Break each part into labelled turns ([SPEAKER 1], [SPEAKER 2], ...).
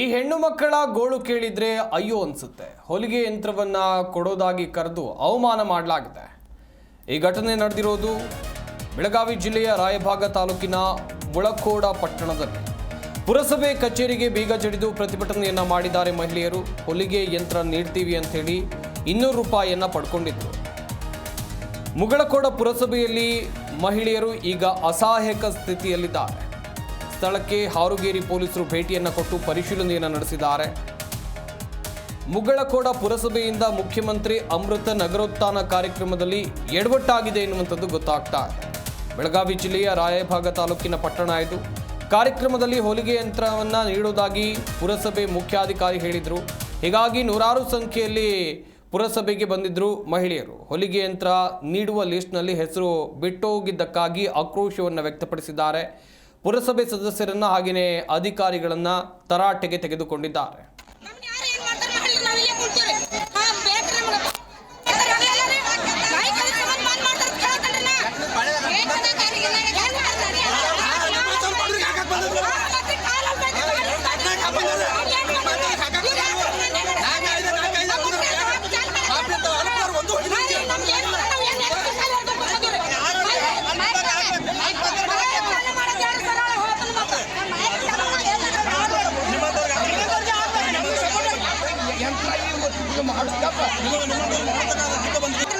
[SPEAKER 1] ಈ ಹೆಣ್ಣು ಮಕ್ಕಳ ಗೋಳು ಕೇಳಿದ್ರೆ ಅಯ್ಯೋ ಅನ್ಸುತ್ತೆ. ಹೊಲಿಗೆ ಯಂತ್ರವನ್ನ ಕೊಡೋದಾಗಿ ಕರೆದು ಅವಮಾನ ಮಾಡಲಾಗಿದೆ. ಈ ಘಟನೆ ನಡೆದಿರೋದು ಬೆಳಗಾವಿ ಜಿಲ್ಲೆಯ ರಾಯಭಾಗ ತಾಲೂಕಿನ ಮುಳಕೋಡ ಪಟ್ಟಣದಲ್ಲಿ. ಪುರಸಭೆ ಕಚೇರಿಗೆ ಬೀಗ ಜಡಿದು ಪ್ರತಿಭಟನೆಯನ್ನ ಮಾಡಿದ್ದಾರೆ ಮಹಿಳೆಯರು. ಹೊಲಿಗೆ ಯಂತ್ರ ನೀಡ್ತೀವಿ ಅಂತ ಹೇಳಿ ಇನ್ನೂರು ರೂಪಾಯಿಯನ್ನ ಪಡ್ಕೊಂಡಿದ್ರು. ಮುಗಳಕೋಡ ಪುರಸಭೆಯಲ್ಲಿ ಮಹಿಳೆಯರು ಈಗ ಅಸಹಾಯಕ ಸ್ಥಿತಿಯಲ್ಲಿದ್ದಾರೆ. ಸ್ಥಳಕ್ಕೆ ಹಾರುಗೇರಿ ಪೊಲೀಸರು ಭೇಟಿಯನ್ನು ಕೊಟ್ಟು ಪರಿಶೀಲನೆಯನ್ನು ನಡೆಸಿದ್ದಾರೆ. ಮುಗಳಕೋಡ ಪುರಸಭೆಯಿಂದ ಮುಖ್ಯಮಂತ್ರಿ ಅಮೃತ ನಗರೋತ್ಥಾನ ಕಾರ್ಯಕ್ರಮದಲ್ಲಿ ಎಡವಟ್ಟಾಗಿದೆ ಎನ್ನುವಂಥದ್ದು ಗೊತ್ತಾಗ್ತಾ ಬೆಳಗಾವಿ ಜಿಲ್ಲೆಯ ರಾಯಭಾಗ ತಾಲೂಕಿನ ಪಟ್ಟಣ ಇದು. ಕಾರ್ಯಕ್ರಮದಲ್ಲಿ ಹೊಲಿಗೆ ಯಂತ್ರವನ್ನು ನೀಡುವುದಾಗಿ ಪುರಸಭೆ ಮುಖ್ಯಾಧಿಕಾರಿ ಹೇಳಿದರು. ಹೀಗಾಗಿ ನೂರಾರು ಸಂಖ್ಯೆಯಲ್ಲಿ ಪುರಸಭೆಗೆ ಬಂದಿದ್ದರು ಮಹಿಳೆಯರು. ಹೊಲಿಗೆ ಯಂತ್ರ ನೀಡುವ ಲಿಸ್ಟ್ನಲ್ಲಿ ಹೆಸರು ಬಿಟ್ಟೋಗಿದ್ದಕ್ಕಾಗಿ ಆಕ್ರೋಶವನ್ನು ವ್ಯಕ್ತಪಡಿಸಿದ್ದಾರೆ. ಪುರಸಭೆ ಸದಸ್ಯರನ್ನ ಹಾಗೆಯೇ ಅಧಿಕಾರಿಗಳನ್ನ ತರಾಟೆಗೆ ತೆಗೆದುಕೊಂಡಿದ್ದಾರೆ
[SPEAKER 2] ನಮ್ಗೆ ಯಾರು ಏನ್ ಮಾಡ್ತಾರ ಮಾಡ್ಲಿ ನಾವ್ ಇಲ್ಲೇ ಕುಂತೀವ್ರಿ ಹಾ ಬೇಕ್ರಿ ನಮ್ಗೆ ಯಾಕಂದ್ರೆ ಅವೆಲ್ಲ ರೀ ನಾಯಿ ಕಡೆ ಸಂಬಂಧ ಬಂದ್ ಮಾಡ್ತಾರ ಕೇಳಕಲ್ರಿ ನಾ ಬೇಕದ ಕಾರಿಗೆ ನಾ ಹೆಂಗ್ ಮಾಡ್ತಾರಿ? ಹಾ, ಮತ್ತೆ ಕಾಲಲ್ಲಿ ಬಂದು ಕಾಲಲ್ಲಿ ಬಂದು ಅವ್ರ್ ಏನ್ ಮಾಡ್ತಾರೆ? ಇವ್ರ್ ಯಾಕ್ ಮಾಡ್ತಾರೆ? ನಮ್ಗೆ ಚಾಲ್ ಮಾಡ್ತಾರೆ. ಹಾ ರೀ, ನಮ್ಗೆ ಏನ್ ಮಾಡ್ತಾರೆ? ನಾವ್ ಏನ್ ಎಕ್ಸ್ಟ್ರಾ ಕಾಲ್ ಹೊಡ್ಕೊಂಡ್ ಬರ್ತಿದ್ದೀವ್ರಿ? ಮೈಕ್ ಚಾಲು ಮಾಡೋದ್ ಯಾರು ಸರ್? ಹೋಗ್ತಾನೆ ಮತ್ತೆ. ಮೈಕ್ ಚಾಲು ಮಾಡಿ ಎಲ್ಲ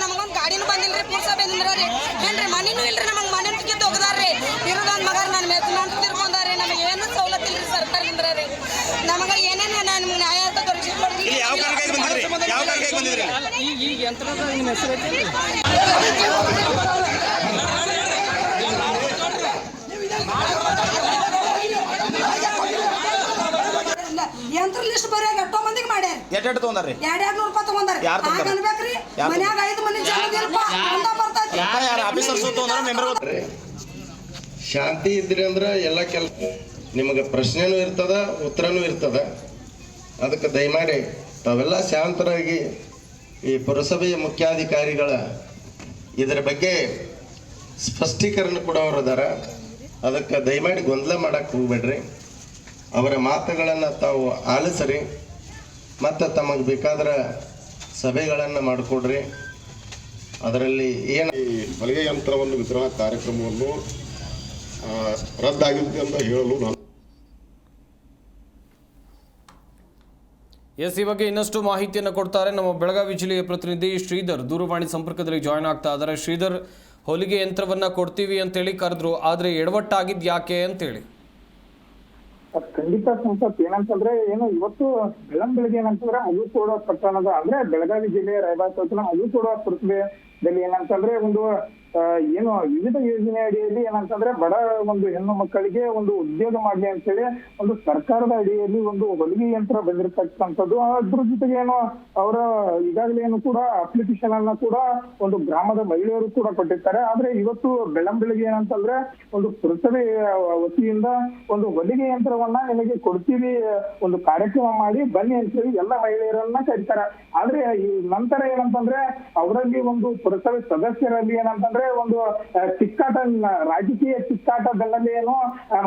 [SPEAKER 2] ನಮಗೊಂದ್ ಗಾಡಿನೂ ಬಂದಿಲ್ರಿ ಪುರ್ಸಭೆ ನಿಂದ್ರಿ ಏನ್ರಿ ಮನಿನೂ ಇಲ್ರಿ ನಮಗೆ ಮನೆ ಕಿತ್ತು ಹೋಗದಾರ್ರಿ. ಇರೋದೊಂದು ಮಗ ನನ್ನ ಮೆಚ್ಚ ತಿರ್ಕೊಂಡಾರ್ರಿ. ನಮಗೆ ಏನು ಸವಲತ್ತು ಇಲ್ರಿ ಸರ್ಕಾರದಿಂದ ರೀ ನಮಗ ಏನೇನು ನಮ್ಗೆ ನ್ಯಾಯ ಅಂತ ದೊರಕಿಸಿ
[SPEAKER 3] ಇಲ್ಲಿ ಯಾವ ಬಂದಿದ್ರಿ?
[SPEAKER 4] ಈಗ ಯಂತ್ರದ ನಿಮ್ಮ ಹೆಸರು ಐತಿ
[SPEAKER 5] ಇಲ್ಲ ಯಂತ್ರ ಲಿಸ್ಟ್ ಬರೆಯಾಗ ಎಷ್ಟೋ ಮಂದಿಗೆ ಮಾಡ್ಯಾರ.
[SPEAKER 3] ಎಟ್ಟೆಟ್ಟು ತೊಗೊಂಡ್ರಿ
[SPEAKER 5] ಎರಡ್ ಎರಡ್ ನೂರು ರೂಪಾಯಿ ತಗೊಂಡಾರ
[SPEAKER 3] ಯಾರ್ ತಗೊಂಡಾರ?
[SPEAKER 5] ಆಗ ಅನ್ಬೇಕ್ರಿ.
[SPEAKER 3] ಯಾರ್
[SPEAKER 5] ಮನ್ಯಾಗ ಐದು ಮಂದಿ ಬರ್ತೈತಿ.
[SPEAKER 3] ಯಾರ ಆಫೀಸರ್ ಆಫೀಸರ್ಸ್ ಅಂದ್ರೆ ಮೆಂಬರ್
[SPEAKER 6] ಶಾಂತಿ ಇದ್ರಿ ಅಂದ್ರೆ ಎಲ್ಲ ಕೆಲಸ ನಿಮಗೆ ಪ್ರಶ್ನೆನೂ ಇರ್ತದ ಉತ್ತರನೂ ಇರ್ತದ. ಅದಕ್ಕೆ ದಯಮಾಡಿ ತಾವೆಲ್ಲ ಶಾಂತರಾಗಿ ಈ ಪುರಸಭೆಯ ಮುಖ್ಯಾಧಿಕಾರಿಗಳ ಇದರ ಬಗ್ಗೆ ಸ್ಪಷ್ಟೀಕರಣ ಕೊಡೋರು ಅದಾರ ಅದಕ್ಕೆ ದಯಮಾಡಿ ಗೊಂದಲ ಮಾಡಕ್ಕೆ ಹೋಗ್ಬೇಡ್ರಿ. ಅವರ ಮಾತುಗಳನ್ನು ತಾವು ಆಲಿಸ್ರಿ ಮತ್ತು ತಮಗೆ ಬೇಕಾದ್ರೆ ಸಭೆಗಳನ್ನು ಮಾಡಿಕೊಡ್ರಿ. ಅದರಲ್ಲಿ ಏನು
[SPEAKER 7] ಈ ಹೊಲಿಗೆ ಯಂತ್ರವನ್ನು ವಿತರಣಾ ಕಾರ್ಯಕ್ರಮವನ್ನು ರದ್ದಾಗಿದೆ ಅಂತ ಹೇಳಲು ನಾನು
[SPEAKER 1] ಎಸ್ ಈ ಬಗ್ಗೆ ಇನ್ನಷ್ಟು ಮಾಹಿತಿಯನ್ನು ಕೊಡ್ತಾರೆ ನಮ್ಮ ಬೆಳಗಾವಿ ಜಿಲ್ಲೆಯ ಪ್ರತಿನಿಧಿ ಶ್ರೀಧರ್. ದೂರವಾಣಿ ಸಂಪರ್ಕದಲ್ಲಿ ಜಾಯ್ನ್ ಆಗ್ತಾ ಇದ್ದಾರೆ. ಶ್ರೀಧರ್ ಹೊಲಿಗೆ ಯಂತ್ರವನ್ನು ಕೊಡ್ತೀವಿ ಅಂತೇಳಿ ಕರೆದ್ರು ಆದರೆ ಎಡವಟ್ಟಾಗಿದ್ದು ಯಾಕೆ ಅಂತೇಳಿ.
[SPEAKER 8] ಖಂಡಿತ ಸಂಸತ್, ಏನಂತಂದ್ರೆ ಏನು, ಇವತ್ತು ಬೆಳಂ ಬೆಳಗ್ಗೆ ಏನಂತಂದ್ರೆ ಅಗೂಕೋಡ ಪಟ್ಟಣದ ಅಂದ್ರೆ ಬೆಳಗಾವಿ ಜಿಲ್ಲೆಯ ರಾಯಬಾಗ ತಾಲೂಕಿನ ಕೂಡ ಪ್ರತಿಭೆ ಏನಂತಂದ್ರೆ ಒಂದು ಏನು, ವಿವಿಧ ಯೋಜನೆ ಅಡಿಯಲ್ಲಿ ಏನಂತಂದ್ರೆ ಬಡ ಒಂದು ಹೆಣ್ಣು ಮಕ್ಕಳಿಗೆ ಒಂದು ಉದ್ಯೋಗ ಮಾಡ್ಲಿ ಅಂತೇಳಿ ಒಂದು ಸರ್ಕಾರದ ಅಡಿಯಲ್ಲಿ ಒಂದು ಹೊಲಿಗೆ ಯಂತ್ರ ಬಂದಿರತಕ್ಕಂಥದ್ದು. ಅದ್ರ ಜೊತೆಗೆ ಏನು, ಅವರ ಈಗಾಗಲೇ ಏನು ಕೂಡ ಅಪ್ಲಿಕೇಶನ್ ಅನ್ನ ಕೂಡ ಒಂದು ಗ್ರಾಮದ ಮಹಿಳೆಯರು ಕೂಡ ಕೊಟ್ಟಿರ್ತಾರೆ. ಆದ್ರೆ ಇವತ್ತು ಬೆಳಂ ಬೆಳಗ್ಗೆ ಏನಂತಂದ್ರೆ ಒಂದು ಪುರಸಭೆ ವತಿಯಿಂದ ಒಂದು ಹೊಲಿಗೆ ಯಂತ್ರವನ್ನ ನಿಮಗೆ ಕೊಡ್ತೀವಿ ಒಂದು ಕಾರ್ಯಕ್ರಮ ಮಾಡಿ ಬನ್ನಿ ಅಂತೇಳಿ ಎಲ್ಲ ಮಹಿಳೆಯರನ್ನ ಕರೀತಾರೆ. ಆದ್ರೆ ನಂತರ ಏನಂತಂದ್ರೆ, ಅವರಲ್ಲಿ ಒಂದು ಪುರಸಭೆ ಸದಸ್ಯರಲ್ಲಿ ಏನಂತಂದ್ರೆ ಒಂದು ತಿಕ್ಕಾಟ ರಾಜಕೀಯ ಚಿಕ್ಕಾಟದಲ್ಲಿ ಏನು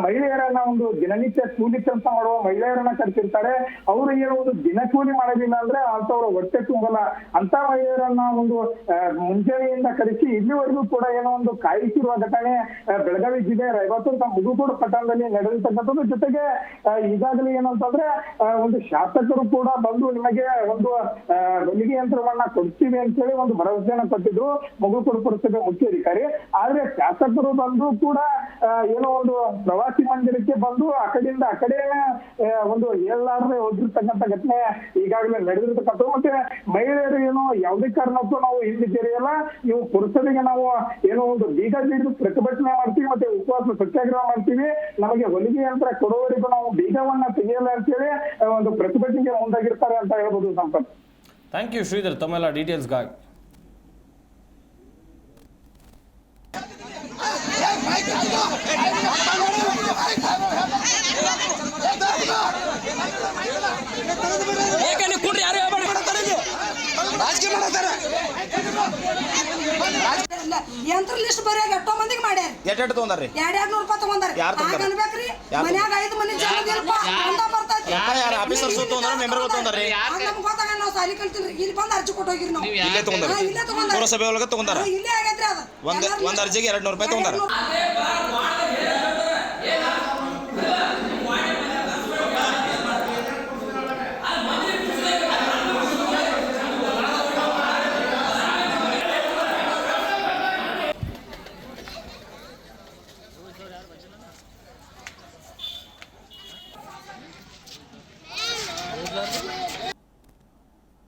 [SPEAKER 8] ಮಹಿಳೆಯರನ್ನ ಒಂದು ದಿನನಿತ್ಯ ಕೂಲಿ ಕೆಲಸ ಮಾಡುವ ಮಹಿಳೆಯರನ್ನ ಕರ್ತಿರ್ತಾರೆ ಅವರು ಏನು ಒಂದು ದಿನ ಕೂಲಿ ಮಾಡೋದಿಲ್ಲ ಅಂದ್ರೆ ಅಂತವ್ರ ಹೊಟ್ಟೆ ತುಂಬಲ್ಲ. ಅಂತ ಮಹಿಳೆಯರನ್ನ ಒಂದು ಮುಂಚೂಣಿಯಿಂದ ಕರೆಸಿ ಇಲ್ಲಿವರೆಗೂ ಕೂಡ ಏನೋ ಒಂದು ಕಾಯಿಸಿರುವ ಘಟನೆ ಬೆಳಗಾವಿ ಜಿಲ್ಲೆ ರೈವತ್ತು ಮುಗುಕೋಡು ಪಟ್ಟಣದಲ್ಲಿ ನಡೆದಿರ್ತಕ್ಕಂಥದ್ದು ಜೊತೆಗೆ ಈಗಾಗಲೇ ಏನಂತಂದ್ರೆ ಒಂದು ಶಾಸಕರು ಕೂಡ ಬಂದು ನಿಮಗೆ ಒಂದು ಹೊಲಿಗೆ ಯಂತ್ರವನ್ನ ಕೊಡ್ತೀವಿ ಅಂತೇಳಿ ಒಂದು ಭರವಸೆಯನ್ನು ಕೊಟ್ಟಿದ್ರು. ಮುಗುಕೋಡು ಪುರಸಭೆ ಮುಖ್ಯಾಧಿಕಾರಿ ಆದ್ರೆ ಶಾಸಕರು ಬಂದು ಕೂಡ ಏನೋ ಒಂದು ಪ್ರವಾಸಿ ಮಂದಿರಕ್ಕೆ ಬಂದು ಆ ಕಡೆಯಿಂದ ಆ ಕಡೆ ಒಂದು ಹೇಳಲಾರ್ದೆ ಹೋಗಿರ್ತಕ್ಕಂಥ ಘಟನೆ ಈಗಾಗಲೇ ನಡೆದಿರ್ತಕ್ಕಂಥ ಮತ್ತೆ ಮಹಿಳೆಯರು ಏನೋ ಯಾವುದೇ ಕಾರಣಕ್ಕೂ ನಾವು ಇಲ್ಲಿ ತೆರೆಯಲ್ಲ ನೀವು ಪುರುಷರಿಗೆ ನಾವು ಏನೋ ಒಂದು ಬೀಗ ಬೀಗ ಪ್ರತಿಭಟನೆ ಮಾಡ್ತೀವಿ, ಮತ್ತೆ ಉಪವಾಸ ಸತ್ಯಾಗ್ರಹ ಮಾಡ್ತೀವಿ. ನಮಗೆ ಹೊಲಿಗೆ ಯಂತ್ರ ಕೊಡುವವರೆಗೂ ನಾವು ಬೀಗವನ್ನ ತೆಗೆಯಲ್ಲ ಅಂತೇಳಿ ಒಂದು ಪ್ರತಿಭಟನೆಗೆ ಮುಂದಾಗಿರ್ತಾರೆ ಅಂತ ಹೇಳ್ಬೋದು ಸಂಪತ್
[SPEAKER 1] ಥ್ಯಾಂಕ್ ಯು ಶ್ರೀಧರ್. ತಮ್ಮೆಲ್ಲ ಡೀಟೇಲ್ಸ್ಗಾಗಿ
[SPEAKER 4] ಕುಡ್ರಿ ಯಾರು ಹೇಳ್ಬೇಡಿ
[SPEAKER 3] ರಾಜಕೀಯ ಮಾಡತ್ತಾರ
[SPEAKER 5] ಯಂತ್ರ ಲಿಸ್ಟ್ ಬರೆಯಾಗ ಎಷ್ಟೋ ಮಂದಿಗೆ ಮಾಡ್ಯಾರ.
[SPEAKER 3] ಎಷ್ಟು ತೊಗೊಂಡ್ರಿ
[SPEAKER 5] ಎರಡ್ ಎರಡ್ ನೂರು ರೂಪಾಯಿ ತಗೊಂಡಾರ
[SPEAKER 3] ಯಾರ್ ತಗೊಂಡಾರ?
[SPEAKER 5] ಮನ್ಯಾಗ ಐದು ಮಂದಿ ಜನ
[SPEAKER 3] ಯಾರು ಆಫೀಸರ್ಸ್ ತಗೊಂಡಾರ ಮೆಂಬರ್ ತಗೊಂಡಾರ್ರಿ
[SPEAKER 2] ನಮ್ಗೆ ಗೊತ್ತಾಗ ನಾವು ಸಾಲಿ ಕಲ್ತಿಲ್ರಿ ಇಲ್ಲಿ ಬಂದು ಅರ್ಜಿ ಕೊಟ್ಟು ಹೋಗಿರಿ ನಾವು
[SPEAKER 3] ಇಲ್ಲೇ ತಗೊಂಡಾರ
[SPEAKER 2] ಹಾ, ಇಲ್ಲೇ ತಗೊಂಡಾರ.
[SPEAKER 3] ಪುರಸಭೆ ಒಳಗೆ ತಗೊಂಡಾರ?
[SPEAKER 2] ಹಾ, ಇಲ್ಲೇ ಆಗೈತ್ರಿ ಅದು.
[SPEAKER 3] ಒಂದ್ ಒಂದ್ ಅರ್ಜಿಗೆ ಎರಡ್ ನೂರು ರೂಪಾಯಿ ತಗೊಂಡಾರ.